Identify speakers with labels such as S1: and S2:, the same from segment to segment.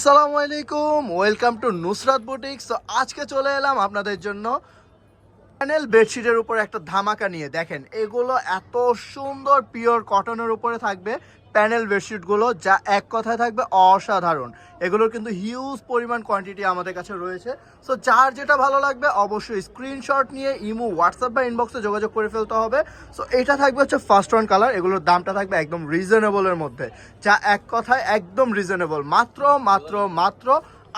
S1: আসসালামু আলাইকুম welcome to Nusrat boutique so আজকে চলে এলাম আপনাদের জন্য প্যানেল বেডশিটের উপর একটা ধামাকা নিয়ে, দেখেন, এগুলো এত সুন্দর পিওর কটনের উপরে থাকবে প্যানেল বেডশিটগুলো যা এক কথায় থাকবে অসাধারণ। এগুলোর কিন্তু হিউজ পরিমাণ কোয়ান্টিটি আমাদের কাছে রয়েছে। সো যার যেটা ভালো লাগবে, অবশ্যই স্ক্রিনশট নিয়ে ইমো হোয়াটসঅ্যাপ বা ইনবক্সে যোগাযোগ করে ফেলতে হবে। সো এটা থাকবে হচ্ছে ফার্স্ট ওয়ান কালার এগুলোর দামটা থাকবে একদম রিজনেবলের মধ্যে, যা এক কথায় একদম রিজনেবল মাত্র মাত্র মাত্র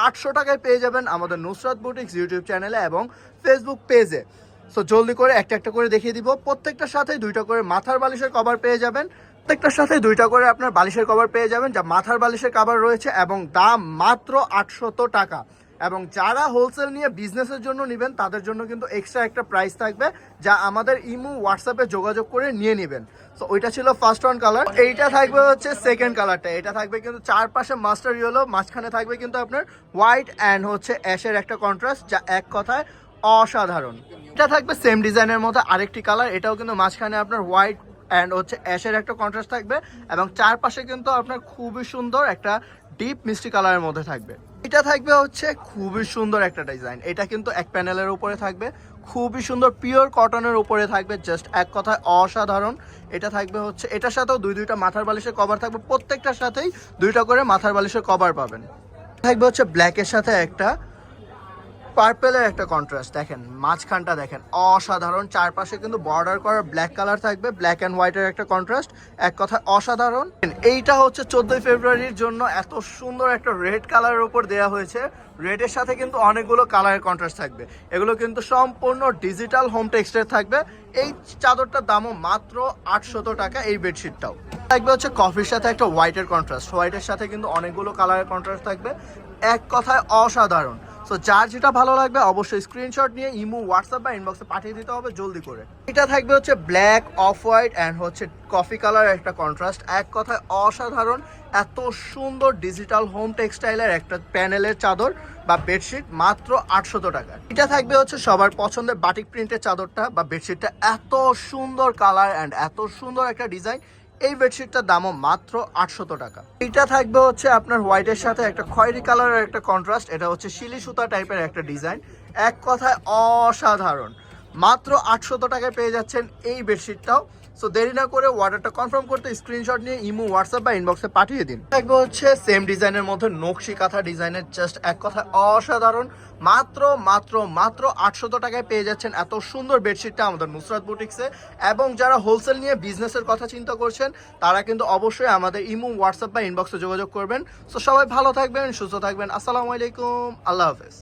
S1: আটশো টাকায় পেয়ে যাবেন আমাদের নুসরাত বুটিক্স ইউটিউব চ্যানেলে এবং ফেসবুক পেজে সো জলদি করে একটা একটা করে দেখিয়ে দিব। প্রত্যেকটার সাথে দুইটা করে মাথার বালিশের কভার পেয়ে যাবেন। প্রত্যেকটার সাথে দুইটা করে আপনার বালিশের কভার পেয়ে যাবেন, যা মাথার বালিশের কভার রয়েছে এবং দাম মাত্র আটশত টাকা। এবং যারা হোলসেল নিয়ে বিজনেসের জন্য নেবেন, তাদের জন্য কিন্তু এক্সট্রা একটা প্রাইস থাকবে, যা আমাদের ইমো হোয়াটসঅ্যাপে যোগাযোগ করে নিয়ে নেবেন। তো ওইটা ছিল ফার্স্ট ওয়ান কালার এইটা থাকবে হচ্ছে সেকেন্ড কালারটা এটা থাকবে কিন্তু চারপাশে মাস্টার ইয়েলো মাঝখানে থাকবে কিন্তু আপনার হোয়াইট অ্যান্ড হচ্ছে অ্যাশের একটা কন্ট্রাস্ট যা এক কথায় অসাধারণ। এটা থাকবে সেম ডিজাইনের মতো আরেকটি কালার এটাও কিন্তু মাঝখানে আপনার হোয়াইট অ্যান্ড হচ্ছে অ্যাশের একটা কন্ট্রাস্ট থাকবে এবং চারপাশে কিন্তু আপনার খুবই সুন্দর একটা ডিপ মিষ্টি কালারের মধ্যে থাকবে। এটা থাকবে হচ্ছে খুবই সুন্দর একটা ডিজাইন এটা কিন্তু এক প্যানেলের উপরে থাকবে, খুবই সুন্দর পিওর কটনের উপরে থাকবে জাস্ট এক কথায় অসাধারণ। এটা থাকবে হচ্ছে, এটার সাথেও দুই দুইটা মাথার বালিশের কভার থাকবে, প্রত্যেকটার সাথেই দুইটা করে মাথার বালিশের কভার পাবেন। থাকবে হচ্ছে ব্ল্যাকের সাথে একটা পার্পেলের একটা কন্ট্রাস্ট দেখেন, মাঝখানটা দেখেন, অসাধারণ, চারপাশে কিন্তু বর্ডার করা ব্ল্যাক কালার থাকবে ব্ল্যাক অ্যান্ড হোয়াইটের একটা কন্ট্রাস্ট এক কথা অসাধারণ। এইটা হচ্ছে চোদ্দোই ফেব্রুয়ারির জন্য এত সুন্দর একটা রেড কালারের উপর দেওয়া হয়েছে রেডের সাথে কিন্তু অনেকগুলো কালারের কন্ট্রাস্ট থাকবে। এগুলো কিন্তু সম্পূর্ণ ডিজিটাল হোম টেক্সটের থাকবে, এই চাদরটার দামও মাত্র আটশত টাকা এই বেডশিটটাও থাকবে হচ্ছে কফির সাথে একটা হোয়াইটের কন্ট্রাস্ট হোয়াইটের সাথে কিন্তু অনেকগুলো কালারের কন্ট্রাস্ট থাকবে, এক কথায় অসাধারণ। সো যার যেটা ভালো লাগবে, অবশ্যই স্ক্রিনশট নিয়ে ইমো হোয়াটসঅ্যাপ বা ইনবক্সে পাঠিয়ে দিতে হবে জলদি করে। এটা থাকবে হচ্ছে ব্ল্যাক অফ হোয়াইট অ্যান্ড হচ্ছে কফি কালার একটা কন্ট্রাস্ট এক কথায় অসাধারণ, এত সুন্দর ডিজিটাল হোম টেক্সটাইলের একটা প্যানেলের চাদর বা বেডশিট মাত্র আটশত টাকা। এটা থাকবে হচ্ছে সবার পছন্দের বাটিক প্রিন্টের চাদরটা বা বেডশিটটা এত সুন্দর কালার অ্যান্ড এত সুন্দর একটা ডিজাইন এই বেডশিটটার দামও মাত্র আটশত টাকা। এটা থাকবে হচ্ছে আপনার হোয়াইটের সাথে একটা খয়েরি কালারের একটা কন্ট্রাস্ট। এটা হচ্ছে শিলি সুতা টাইপের একটা ডিজাইন। এক কথায় অসাধারণ। মাত্র আটশত টাকায় পেয়ে যাচ্ছেন এই বেডশিটটাও। সো দেরি না করে অর্ডারটা কনফার্ম করতে স্ক্রিনশট নিয়ে ইমো হোয়াটসঅ্যাপ বা ইনবক্সে পাঠিয়ে দিন। থাকবে হচ্ছে সেম ডিজাইনের মধ্যে নকশি কাঁথা ডিজাইনের জাস্ট এক কথা অসাধারণ। মাত্র মাত্র মাত্র আটশত টাকায় পেয়ে যাচ্ছেন এত সুন্দর বেডশিটটা আমাদের নুসরাত বুটিক্সে এবং যারা হোলসেল নিয়ে বিজনেসের কথা চিন্তা করছেন, তারা কিন্তু অবশ্যই আমাদের ইমো হোয়াটসঅ্যাপ বা ইনবক্সে যোগাযোগ করবেন। সো সবাই ভালো থাকবেন, সুস্থ থাকবেন। আসসালামু আলাইকুম, আল্লাহ হাফেজ।